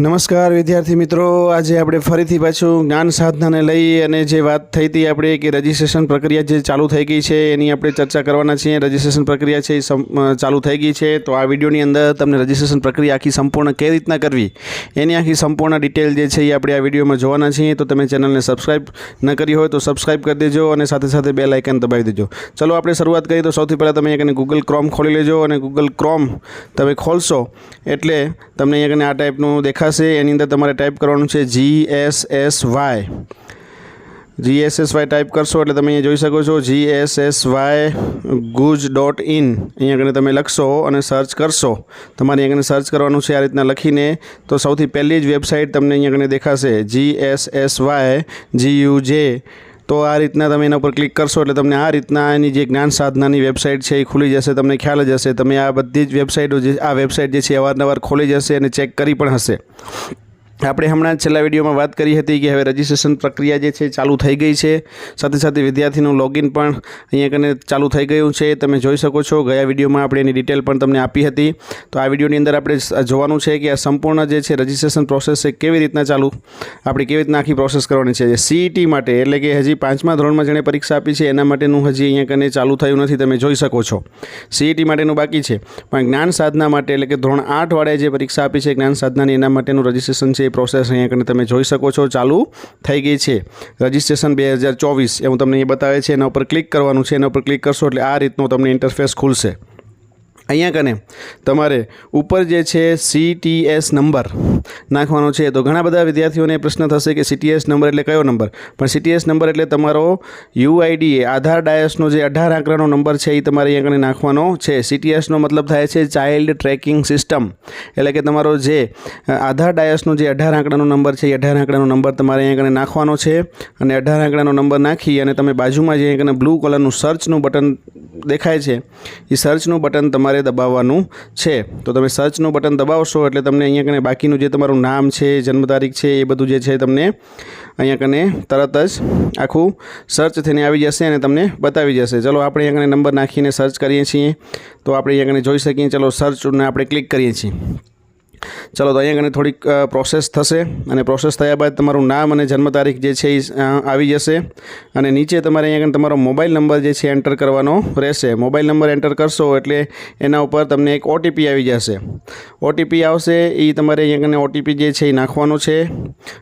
નમસ્કાર વિદ્યાર્થી મિત્રો. આજે આપણે ફરીથી પાછું જ્ઞાન સાધનાને લઈ અને જે વાત થઈ હતી આપણે કે રજિસ્ટ્રેશન પ્રક્રિયા જે ચાલુ થઈ ગઈ છે, એની આપણે ચર્ચા કરવાના છીએ. રજિસ્ટ્રેશન પ્રક્રિયા છે એ ચાલુ થઈ ગઈ છે. તો આ વિડીયોની અંદર તમને રજિસ્ટ્રેશન પ્રક્રિયા આખી સંપૂર્ણ કઈ રીતના કરવી, એની આખી સંપૂર્ણ ડિટેલ જે છે એ આપણે આ વિડીયોમાં જોવાના છીએ. તો તમે ચેનલને સબસ્ક્રાઇબ ન કરી હોય તો સબસ્ક્રાઇબ કરી દેજો અને સાથે સાથે બે લાઇકન દબાવી દેજો. ચલો, આપણે શરૂઆત કરીએ તો સૌથી પહેલાં તમે અહીંયા ગૂગલ ક્રોમ ખોલી લેજો અને ગૂગલ ક્રોમ તમે ખોલશો એટલે તમને અહીંયા આ ટાઈપનું દેખાશે, એની અંદર તમારે ટાઈપ કરવાનું છે G S S Y G S S Y type કરશો એટલે તમે અહીંયા જોઈ શકો છો G S S Y guj dot in. અહીંયા આગળ તમે લખશો અને સર્ચ કરશો. તમારે અહીંયા સર્ચ કરવાનું છે આ રીતના લખીને. તો સૌથી પહેલી જ વેબસાઇટ તમને અહીંયા આગળ દેખાશે. G S S Y G U J તો આ રીતના તમે એના ઉપર ક્લિક કરશો એટલે તમને આ રીતના એની જે જ્ઞાન સાધનાની વેબસાઇટ છે એ ખુલી જશે, તમને ખ્યાલ જ હશે. તમે આ બધી જ વેબસાઇટો જે આ વેબસાઇટ જે છે અવારનવાર ખોલી જશે અને ચેક કરી પણ હશે. આપણે હમણાં છેલ્લા વિડીયોમાં વાત કરી હતી કે હવે રજિસ્ટ્રેશન પ્રક્રિયા જે છે ચાલુ થઈ ગઈ છે. સાથે સાથે વિદ્યાર્થીનું લોગિન પણ અહીંયા કને ચાલુ થઈ ગયું છે. તમે જોઈ શકો છો, ગયા વિડીયોમાં આપણે એની ડિટેલ પણ તમને આપી હતી. તો આ વિડીયોની અંદર આપણે જોવાનું છે કે આ સંપૂર્ણ જે છે રજીસ્ટ્રેશન પ્રોસેસ છે કેવી રીતના ચાલુ, આપણે કેવી રીતના આખી પ્રોસેસ કરવાની છે. સીઈટી માટે, એટલે કે હજી પાંચમા ધોરણમાં જેણે પરીક્ષા આપી છે, એના માટેનું હજી અહીંયા કને ચાલુ થયું નથી, તમે જોઈ શકો છો. સીઈટી માટેનું બાકી છે. પણ જ્ઞાન સાધના માટે, એટલે કે ધોરણ આઠ વાળાએ જે પરીક્ષા આપી છે, જ્ઞાન સાધનાની એના માટેનું રજીસ્ટ્રેશન છે એ પ્રોસેસ અહીંયા કરીને તમે જોઈ શકો છો, ચાલુ થઈ ગઈ છે. રજિસ્ટ્રેશન બે હજાર ચોવીસ એવું તમને એ બતાવે છે, એના ઉપર ક્લિક કરવાનું છે, એના ઉપર ક્લિક કરશો એટલે આ રીતનું તમને ઇન્ટરફેસ ખુલશે. અહીંયા કને, તમારે ઉપર જે છે સીટીએસ નંબર નાખવાનો છે. તો ઘણા બધા વિદ્યાર્થીઓને પ્રશ્ન થશે કે સીટીએસ નંબર એટલે કયો નંબર? પણ સીટીએસ નંબર એટલે તમારો યુઆઈડી આધાર ડાયસનો જે અઢાર આંકડાનો નંબર છે, એ તમારે અહીંયા કને નાખવાનો છે. સીટીએસનો મતલબ થાય છે ચાઇલ્ડ ટ્રેકિંગ સિસ્ટમ. એટલે કે તમારો જે આધાર ડાયસનો જે અઢાર આંકડાનો નંબર છે, એ અઢાર આંકડાનો નંબર તમારે અહીંયા કને નાખવાનો છે. અને અઢાર આંકડાનો નંબર નાખી અને તમે બાજુમાં જે અહીંયા કને બ્લુ કલરનું સર્ચનું બટન દેખાય છે. એ સર્ચનું બટન તમારે દબાવવાનું છે. તો તમે સર્ચનું બટન દબાવશો એટલે તમને અહીંયા કને બાકીનું જે તમારું નામ છે, જન્મ તારીખ છે, એ બધું જે છે તમને અહીંયા કને તરત જ આખું સર્ચ થઈને આવી જશે અને તમને બતાવી જશે. ચલો, આપણે અહીંયા કને નંબર નાખીને સર્ચ કરીએ છીએ. તો આપણે અહીંયા કને જોઈ શકીએ. ચલો સર્ચને આપણે ક્લિક કરીએ છીએ. ચલો, તો અહીંયા કને થોડીક પ્રોસેસ થશે. અને પ્રોસેસ થયા બાદ તમારું નામ અને જન્મ તારીખ જે છે એ આવી જશે. અને નીચે તમારે અહીંયા કને તમારો મોબાઈલ નંબર જે છે એન્ટર કરવાનો રહેશે. મોબાઈલ નંબર એન્ટર કરશો એટલે એના ઉપર તમને એક ઓટીપી આવી જશે. ઓટીપી આવશે એ તમારે અહીંયા કને ઓટીપી જે છે એ નાખવાનો છે.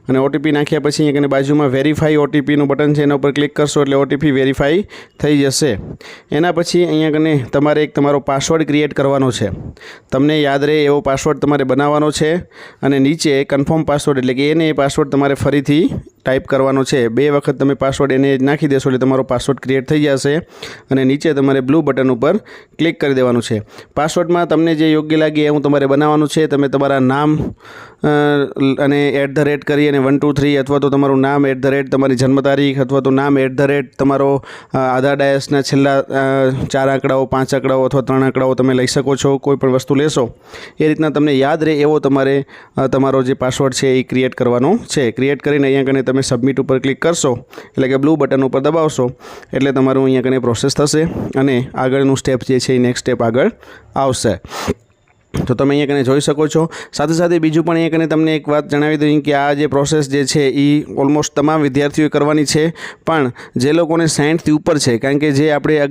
અને ઓટીપી નાખ્યા પછી અહીંયા કને બાજુમાં વેરીફાઈ ઓટીપીનું બટન છે એના ઉપર ક્લિક કરશો એટલે ઓટીપી વેરીફાઈ થઈ જશે. એના પછી અહીંયા કને તમારે એક તમારો પાસવર્ડ ક્રિએટ કરવાનો છે. તમને યાદ રહે એવો પાસવર્ડ તમારે બનાવવાનો છે અને નીચે કન્ફર્મ પાસવર્ડ એટલે કે એને એ પાસવર્ડ તમારે ફરીથી ટાઈપ કરવાનો છે, બે વખત તમે પાસવર્ડ એને નાખી દેશો એટલે તમારો પાસવર્ડ ક્રિએટ થઈ જશે અને નીચે તમારે બ્લુ બટન ઉપર ક્લિક કરી દેવાનું છે. પાસવર્ડમાં તમને જે યોગ્ય લાગે એવું તમારે બનાવવાનું છે, તમે તમારા નામ અને એટ ધ રેટ કરી અને વન ટુ થ્રી અથવા તો તમારું નામ એટ ધ રેટ તમારી જન્મ તારીખ અથવા તો નામ એટ ધ રેટ તમારો આધાર ડાયસના છેલ્લા ચાર આંકડાઓ, પાંચ આંકડાઓ અથવા ત્રણ આંકડાઓ તમે લઈ શકો છો, કોઈ પણ વસ્તુ લેશો. એ રીતના તમને યાદ રહે એવો તમારે તમારો જે પાસવર્ડ છે એ ક્રિએટ કરવાનો છે. ક્રિએટ કરીને અહીંયા કને તમે સબમિટ ઉપર ક્લિક કરશો, એટલે કે બ્લુ બટન ઉપર દબાવશો, એટલે તમારું અહીંયા કને પ્રોસેસ થશે અને આગળનું સ્ટેપ જે છે એ નેક્સ્ટ સ્ટેપ આગળ આવશે. તો તમે અહીંયા કને જોઈ શકો છો. સાથે સાથે બીજું પણ અહીંયા કને તમને એક વાત જણાવી દઉં કે આ જે પ્રોસેસ જે છે એ ઓલમોસ્ટ તમામ વિદ્યાર્થીઓએ કરવાની છે. પણ જે લોકોને સાઠથી ઉપર છે, કારણ કે જે આપણે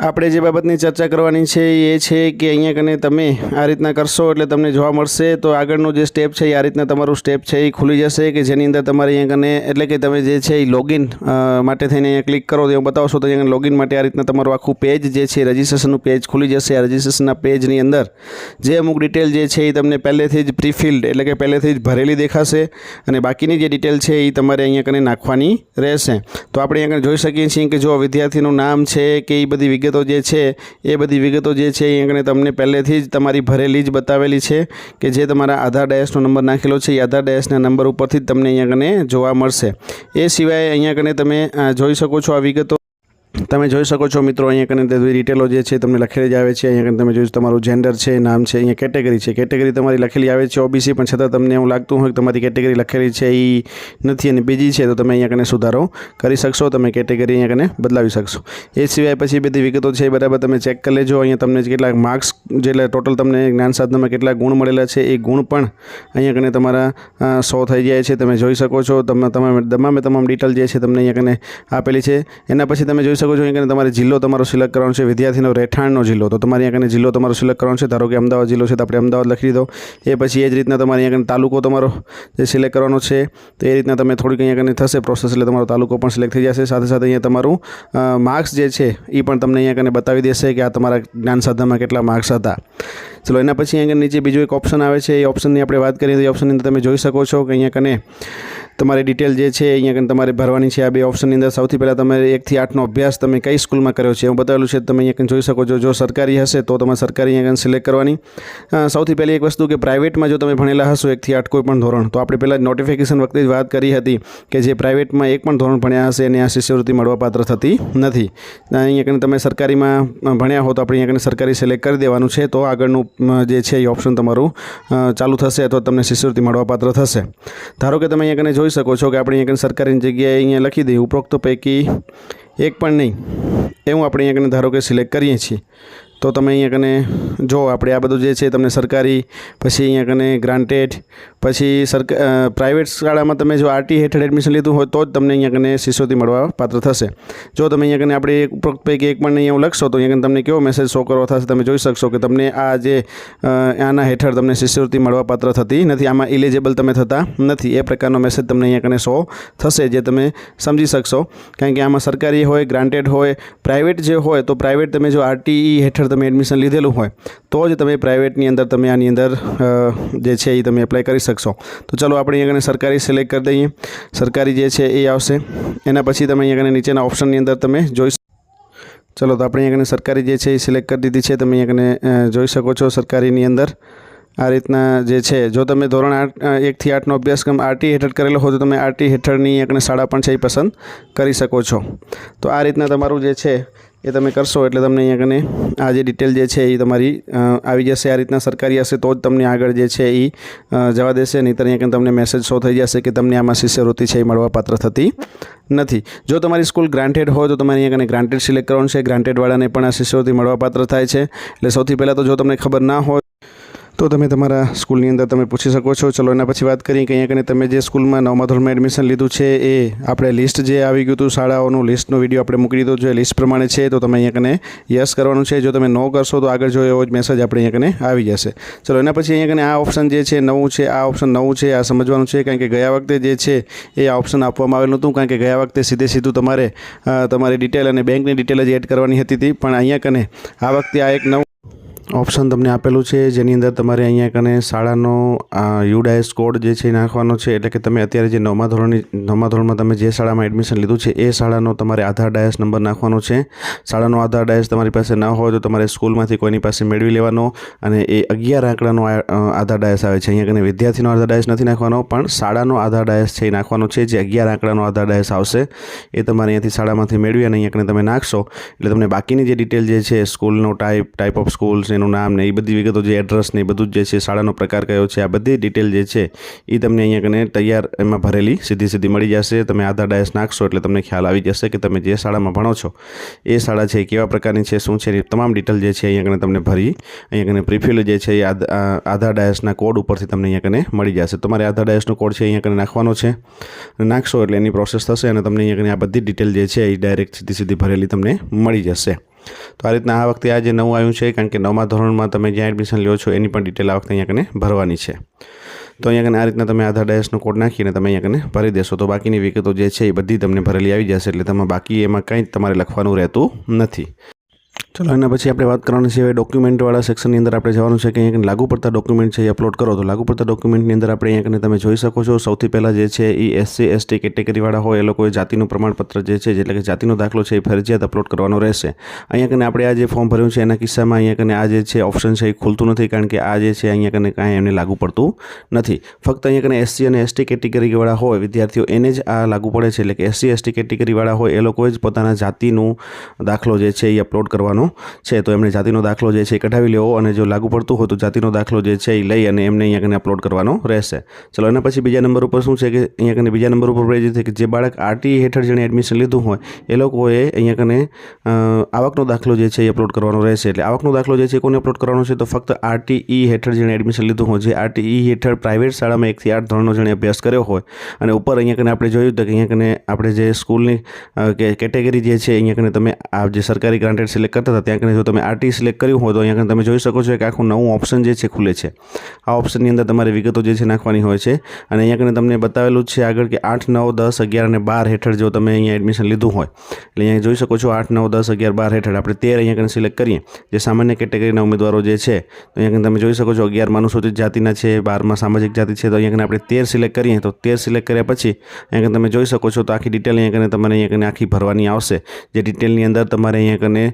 આપણે જે બાબતની ચર્ચા કરવાની છે એ છે કે અહીંયા કને તમે આ રીતના કરશો એટલે તમને જોવા મળશે. તો આગળનું જે સ્ટેપ છે એ આ રીતના તમારું સ્ટેપ છે એ ખુલી જશે કે જેની અંદર તમારે અહીંયા કને એટલે કે તમે જે છે એ લોગિન માટે થઈને અહીંયા ક્લિક કરો તો બતાવશો તો અહીંયા લોગિન માટે આ રીતના તમારું આખું પેજ જે છે રજિસ્ટ્રેશનનું પેજ ખુલી જશે. આ રજિસ્ટ્રેશનના પેજની અંદર જે અમુક ડિટેલ જે છે એ તમને પહેલેથી જ પ્રીફિલ્ડ એટલે કે પહેલેથી જ ભરેલી દેખાશે અને બાકીની જે ડિટેલ છે એ તમારે અહીંયા કને નાખવાની રહેશે. તો આપણે અહીંયા જોઈ શકીએ છીએ કે જો વિદ્યાર્થીનું નામ છે કે એ બધી વિગત વિગતો જે છે, એ બધી વિગતો જે છે એ આગળ તમને પહેલેથી જ તમારી ભરેલી જ બતાવેલી છે કે જે તમારા આધાર ડાયસનો નંબર નાખેલો છે, એ આધાર ડાયસના નંબર ઉપરથી જ તમને અહીંયા આગળ જોવા મળશે. એ સિવાય અહીંયા કને તમે જોઈ શકો છો આ વિગતો. તમે જોઈ શકો છો મિત્રો, અહીંયા કને બધી ડિટેલો જે છે તમને લખેલી જ આવે છે. અહીંયા કને તમે જોઈ તમારું જેન્ડર છે, નામ છે, અહીંયા કેટેગરી છે. કેટેગરી તમારી લખેલી આવે છે ઓબીસી પણ છતાં તમને એવું લાગતું હોય કે તમારી કેટેગરી લખેલી છે એ નથી અને બીજી છે, તો તમે અહીંયા કને સુધારો કરી શકશો. તમે કેટેગરી અહીંયા કને બદલાવી શકશો. એ સિવાય પછી બધી વિગતો છે એ બરાબર તમે ચેક કરી લેજો. અહીંયા તમને કેટલાક માર્ક્સ જેટલા ટોટલ તમને જ્ઞાન સાધનામાં કેટલા ગુણ મળેલા છે, એ ગુણ પણ અહીંયા કને તમારા સો થઈ જાય છે. તમે જોઈ શકો છો, તમે તમામે, તમામ ડિટેલ જે છે તમને અહીંયા કને આપેલી છે. એના પછી તમે જોઈ શકો છો અહીંયા તમારે જિલ્લો તમારો સિલેક્ટ કરવાનો છે, વિદ્યાર્થીનો રહેઠાણનો જિલ્લો. તો તમારે અહીંયા જિલ્લો તમારો સિલેક્ટ કરવાનો છે, ધારો કે અમદાવાદ જિલ્લો છે, તો આપણે અમદાવાદ લખી દો એ પછી એ જ રીતના તમારે અહીંયા તાલુકો તમારો જે સિલેક્ટ કરવાનો છે, તો એ રીતના તમે થોડીક અહીંયા કને થશે પ્રોસેસ એટલે તમારો તાલુકો પણ સિલેક્ટ થઈ જશે. સાથે સાથે અહીંયા તમારું માર્ક્સ જે છે એ પણ તમને અહીંયા કને બતાવી દેશે કે આ તમારા જ્ઞાન સાધનામાં કેટલા માર્ક્સ હતા. ચલો, એના પછી અહીંયા નીચે બીજો એક ઓપ્શન આવે છે, એ ઓપ્શનની આપણે વાત કરીએ તો એ ઓપ્શનની અંદર તમે જોઈ શકો છો કે અહીંયા કને તમારી ડિટેલ જે છે અહીંયા કંઈ તમારે ભરવાની છે. આ બે ઓપ્શનની અંદર સૌથી પહેલાં તમારે એકથી આઠનો અભ્યાસ તમે કઈ સ્કૂલમાં કર્યો છે? એવું બતાવેલું છે, તમે અહીંયા કને જોઈ શકો છો. જો સરકારી હશે તો તમારે સરકારી અહીંયા આગળ સિલેક્ટ કરવાની. સૌથી પહેલી એક વસ્તુ કે પ્રાઇવેટમાં જો તમે ભણેલા હશો એકથી આઠ કોઈ પણ ધોરણ, તો આપણે પહેલાં નોટિફિકેશન વખતે જ વાત કરી હતી કે જે પ્રાઇવેટમાં એક પણ ધોરણ ભણ્યા હશે એને આ શિષ્યવૃત્તિ મળવાપાત્ર થતી નથી. અહીંયા કને તમે સરકારીમાં ભણ્યા હો તો આપણે અહીંયા કને સરકારી સિલેક્ટ કરી દેવાનું છે, તો આગળનું જે છે એ ઓપ્શન તમારું ચાલુ થશે અથવા તમને શિષ્યવૃત્તિ મળવાપાત્ર થશે. ધારો કે તમે અહીંયા કને જોઈ શકો છો કે આપણે અહીંયા સરકારીની જગ્યાએ અહીંયા લખી દઈએ. ઉપરોક્ત પૈકી એક પણ નહીં. એવું આપણે અહીંયા ધારો કે સિલેક્ટ કરીએ છીએ. તો તમે અહીંયા કને જો આપણે આ બધું જે છે તમને સરકારી, પછી અહીંયા કને ગ્રાન્ટેડ પછી સરકાર પ્રાઇવેટ શાળામાં તમે જો આરટી હેઠળ એડમિશન લીધું હોય તો જ તમને અહીંયા કને શિષ્યવૃત્તિ મળવા પાત્ર થશે. જો તમે અહીંયા કને આપણે એક ઉપરોક્ત પૈકી એક પણ અહીંયા લખશો તો અહીંયા કને તમને કેવો મેસેજ શો કરવો થશે તમે જોઈ શકશો કે તમને આ જે આના હેઠળ તમને શિષ્યવૃત્તિ મળવા પાત્ર થતી નથી. આમાં ઇલિજિબલ તમે થતા નથી. એ પ્રકારનો મેસેજ તમને અહીંયા કને શો થશે જે તમે સમજી શકશો. કારણ કે આમાં સરકારી હોય ગ્રાન્ટેડ હોય પ્રાઇવેટ જે હોય તો પ્રાઇવેટ તમે જો આરટીઈ હેઠળ તમે એડમિશન લીધેલું હોય, તો જ તમે પ્રાઇવેટની અંદર તમે આની અંદર જે છે એ તમે એપ્લાય કરી શકશો. તો ચલો આપણે અહીંયા સરકારી સિલેક્ટ કરી દઈએ. સરકારી જે છે એ આવશે. એના પછી તમે અહીંયા નીચેના ઓપ્શનની અંદર તમે જોઈ ચલો તો આપણે અહીંયા સરકારી જે છે એ સિલેક્ટ કરી દીધી છે. તમે અહીંયા જોઈ શકો છો સરકારીની અંદર. આ રીતના જે છે, જો તમે ધોરણ આઠ એકથી આઠનો અભ્યાસક્રમ આરટી હેઠળ કરેલો હોય, તો તમે આરટી હેઠળની એકને શાળા પણ છે એ પસંદ કરી શકો છો. તો આ રીતના તમારું જે છે એ તમે કરશો એટલે તમને અહીંયા કને આ જે ડિટેલ જે છે એ તમારી આવી જશે. આ રીતના સરકારી હશે તો જ તમને આગળ જે છે એ જવા દેશે. નહીંતર અહીંયા કને તમને મેસેજ શો થઈ જશે કે તમને આમાં શિષ્યવૃત્તિ છે એ મળવાપાત્ર થતી નથી. જો તમારી સ્કૂલ ગ્રાન્ટેડ હોય તો તમારે અહીંયા કને ગ્રાન્ટેડ સિલેક્ટ કરવાનું છે. ગ્રાન્ટેડવાળાને પણ આ શિષ્યવૃત્તિ મળવાપાત્ર થાય છે. એટલે સૌથી પહેલાં તો જો તમને ખબર ના હોય તો તમે તમારા સ્કૂલની અંદર તમે પૂછી શકો છો. ચલો, એના પછી વાત કરીએ કે અહીંયા કને તમે જે સ્કૂલમાં નવમા ધોરણમાં એડમિશન લીધું છે, એ આપણે લિસ્ટ જે આવી ગયું હતું, શાળાઓનું લિસ્ટનો વીડિયો આપણે મૂકી દીધો છે લિસ્ટ પ્રમાણે છે. તો તમે અહીંયા કને યસ કરવાનું છે. જો તમે નો કરશો તો આગળ જો એવો જ મેસેજ આપણે અહીંયા કને આવી જશે. ચલો, એના પછી અહીંયા કને આ ઓપ્શન જે છે, નવું છે, આ ઓપ્શન નવું છે, આ સમજવાનું છે. કારણ કે ગયા વખતે જે છે, એ આ ઓપ્શન આપવામાં આવેલું હતું કારણ કે ગયા વખતે સીધે સીધું તમારે તમારી ડિટેલ અને બેંકની ડિટેલ જ એડ કરવાની હતી. પણ અહીંયા કને આ વખતે આ એક નવું ઓપ્શન તમને આપેલું છે, જેની અંદર તમારે અહીંયા કને શાળાનો યુડાએસ કોડ જે છે નાખવાનો છે, એટલે કે તમે અત્યારે જે નવમા ધોરણની, નવમા ધોરણમાં તમે જે શાળામાં એડમિશન લીધું છે, એ શાળાનો તમારે આધાર ડાયસ નંબર નાખવાનો છે. શાળાનો આધાર ડાયસ તમારી પાસે ન હોય તો તમારે સ્કૂલમાંથી કોઈની પાસે મેળવી લેવાનો અને એ અગિયાર આંકડાનો આધાર ડાયસ આવે છે. અહીંયા કને વિદ્યાર્થીનો આધાર ડાયસ નથી નાખવાનો, પણ શાળાનો આધાર ડાયસ છે એ નાખવાનો છે, જે અગિયાર આંકડાનો આધાર ડાયસ આવશે. એ તમારે અહીંયાથી શાળામાંથી મેળવી અને અહીંયા કને તમે નાખશો. એટલે તમને બાકીની જે ડિટેલ જે છે, સ્કૂલનો ટાઈપ ટાઈપ ઓફ સ્કૂલ્સ એનું નામ ને એ બધી વિગતો જે એડ્રેસ ને એ બધું જે છે, શાળાનો પ્રકાર કયો છે, આ બધી ડિટેલ જે છે એ તમને અહીંયા કને તૈયાર એમાં ભરેલી સીધી સીધી મળી જશે. તમે આધાર ડાયસ નાખશો એટલે તમને ખ્યાલ આવી જશે કે તમે જે શાળામાં ભણો છો, એ શાળા છે કેવા પ્રકારની છે, શું છે એની તમામ ડિટેલ જે છે અહીંયા કને તમને ભરી, અહીંયા કને પ્રિફિલ જે છે એ આધાર ડાયસના કોડ ઉપરથી તમને અહીંયા કને મળી જશે. તમારે આધાર ડાયસનો કોડ છે અહીંયા કને નાખવાનો છે. નાખશો એટલે એની પ્રોસેસ થશે અને તમને અહીંયા કને આ બધી ડિટેલ જે છે એ ડાયરેક્ટ સીધી સીધી ભરેલી તમને મળી જશે. તો આ રીતના આ વખતે આ જે નવું આવ્યું છે, કારણ કે નવમા ધોરણમાં તમે જ્યાં એડમિશન લ્યો છો, એની પણ ડિટેલ આ વખતે અહીંયા કને ભરવાની છે. તો અહીંયા કને આ રીતના તમે આધાર ડાયસનો કોડ નાખીને તમે અહીંયા કને ભરી દેશો. તો બાકીની વિગતો જે છે એ બધી તમને ભરેલી આવી જશે, એટલે તમે બાકી એમાં કંઈ તમારે લખવાનું રહેતું નથી. ચલો. એના પછી આપણે વાત કરવાની છે ડોક્યુમેન્ટવાળા સેક્શનની અંદર આપણે જવાનું છે કે અહીંયા લાગુ પડતા ડોક્યુમેન્ટ છે એ અપલોડ કરો. તો લાગુ પડતા ડોક્યુમેન્ટની અંદર આપણે અહીંયા તમે જોઈ શકો છો. સૌથી પહેલાં જે છે એ એસસી એસટી કેટેગરીવાળા હોય એ લોકોએ જાતિનું પ્રમાણપત્ર જે છે એટલે કે જાતિનો દાખલો છે, એ ફરજિયાત અપલોડ કરવાનો રહેશે. અહીંયા કને આપણે આ જે ફોર્મ ભર્યું છે એના કિસ્સામાં અહીંયા કને આ જે છે ઓપ્શન છે એ ખુલતું નથી કારણ કે આ જે છે અહીંયા કને કાંઈ એમને લાગુ પડતું નથી. ફક્ત અહીંયા કને એસસી અને એસટી કેટેગરીવાળા હોય વિદ્યાર્થીઓ એને જ આ લાગુ પડે છે એટલે કે એસસી એસટી કેટેગરીવાળા હોય એ લોકોએ જ પોતાના જાતિનું દાખલો જે છે એ અપલોડ કરવાનો છે, તો એમણે જાતિનો દાખલો જે છે એ કઢાવી લેવો અને જો લાગુ પડતું હોય તો જાતિનો દાખલો જે છે એ લઈ અને એમને અહીંયા કને અપલોડ કરવાનો રહેશે. ચલો, એના પછી બીજા નંબર ઉપર શું છે કે અહીંયા કને બીજા નંબર ઉપર જે છે કે જે બાળક આરટી હેઠળ જેણે એડમિશન લીધું હોય, એ લોકોએ અહીંયા કને આવકનો દાખલો જે છે એ અપલોડ કરવાનો રહેશે. એટલે આવકનો દાખલો જે છે કોને અપલોડ કરવાનો છે? તો ફક્ત આરટીઈ હેઠળ જેણે એડમિશન લીધું હોય, જે આરટીઈ હેઠળ પ્રાઇવેટ શાળામાં એકથી આઠ ધોરણનો જેણે અભ્યાસ કર્યો હોય, અને ઉપર અહીંયા કને આપણે જોયું તો કે અહીંયા કને આપણે જે સ્કૂલની કેટેગરી જે છે અહીંયા કને તમે આ જે સરકારી ગ્રાન્ટેડ સિલેક્ટ કરતા હતા ત્યાં કને જો તમે આરટી સિલેક્ટ કર્યું હોય તો અહીંયા તમે જોઈ શકો છો કે આખું નવું ઓપ્શન જે છે ખુલે છે. આ ઓપ્શનની અંદર તમારે વિગતો જે છે નાખવાની હોય છે. અને અહીંયા કને તમને બતાવેલું જ છે આગળ કે આઠ, નવ, દસ, અગિયાર અને બાર હેઠળ જો તમે અહીંયા એડમિશન લીધું હોય. એટલે અહીંયા જોઈ શકો છો આઠ, નવ, દસ, અગિયાર, બાર હેઠળ આપણે તેર અહીંયા કને સિલેક્ટ કરીએ. જે સામાન્ય કેટેગરીના ઉમેદવારો જે છે, તો અહીંયા તમે જોઈ શકો છો અગિયારમાં અનુસૂચિત જાતિના છે બારમાં સામાજિક જાતિ છે, તો અહીંયા આપણે તેર સિલેક્ટ કરીએ. તો તેર સિલેક્ટ કર્યા પછી અહીંયા તમે જોઈ શકો છો તો આખી ડિટેલ અહીંયા કને તમારે અહીંયા કને આખી ભરવાની આવશે. જે ડિટેલની અંદર તમારે અહીંયા કને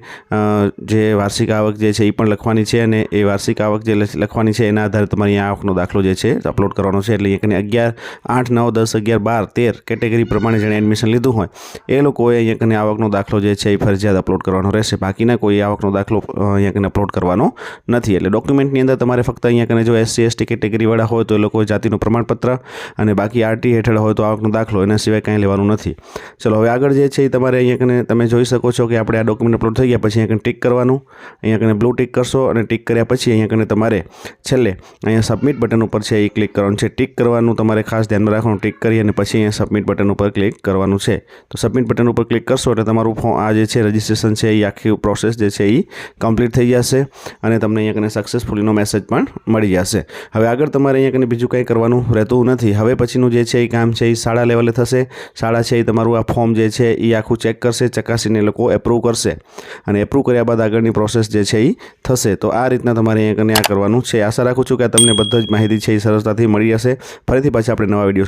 જે વાર્ષિક આવક જે છે એ પણ લખવાની છે અને એ વાર્ષિક આવક જે લખવાની છે એના આધારે તમારે અહીંયા આવકનો દાખલો જે છે અપલોડ કરવાનો છે. એટલે અહીંયા કને અગિયાર, આઠ, નવ, દસ, અગિયાર, બાર, તેર કેટેગરી પ્રમાણે જેણે એડમિશન લીધું હોય, એ લોકોએ અહીંયા કને આવકનો દાખલો જે છે એ ફરજિયાત અપલોડ કરવાનો રહેશે. બાકીના કોઈ આવકનો દાખલો અહીંયા કને અપલોડ કરવાનો નથી. એટલે ડોક્યુમેન્ટની અંદર તમારે ફક્ત અહીંયા કને જો એસસી એસટી કેટેગરીવાળા હોય તો એ લોકોએ જાતિનું પ્રમાણપત્ર અને બાકી આરટી હેઠળ હોય તો આવકનો દાખલો, એના સિવાય કાંઈ લેવાનું નથી. ચલો, હવે આગળ જે છે એ તમારે અહીંયા કને તમે જોઈ શકો છો કે આપણે આ ડોક્યુમેન્ટ અપલોડ થઈ ગયા. પછી અહીંયા કને ટિક કરવાનું. અહીંયા કને બ્લુ ટિક કરશો અને ટિક કર્યા પછી અહીંયા કને તમારે છેલ્લે અહીંયા સબમિટ બટન ઉપર છે એ ક્લિક કરવાનું છે. ટિક કરવાનું તમારે ખાસ ધ્યાનમાં રાખવાનું. ટિક કરી અને પછી અહીંયા સબમિટ બટન ઉપર ક્લિક કરવાનું છે. તો સબમિટ બટન ઉપર ક્લિક કરશો એટલે તમારું ફોર્મ આ જે છે રજિસ્ટ્રેશન છે એ આખી પ્રોસેસ જે છે એ કમ્પ્લીટ થઈ જશે અને તમને અહીંયા કને સક્સેસફુલીનો મેસેજ પણ મળી જશે. હવે આગળ તમારે અહીંયા કને બીજું કંઈ કરવાનું રહેતું નથી. હવે પછીનું જે છે એ કામ છે એ શાળા લેવલે થશે. શાળા છે એ તમારું આ ફોર્મ જે છે એ આખું ચેક કરશે. ચકાસીને લોકો એપ્રૂવ કરશે. અને એપ્રૂવ કર્યા બાદ આગળની પ્રોસેસ જે છે એ થશે. તો આ રીતના તમારે અહીંયા કને આ કરવાનું છે. આશા રાખું છું કે તમને બધા જ માહિતી છે એ સરળતાથી મળી જશે ફરીથી પાછા આપણે નવા વીડિયો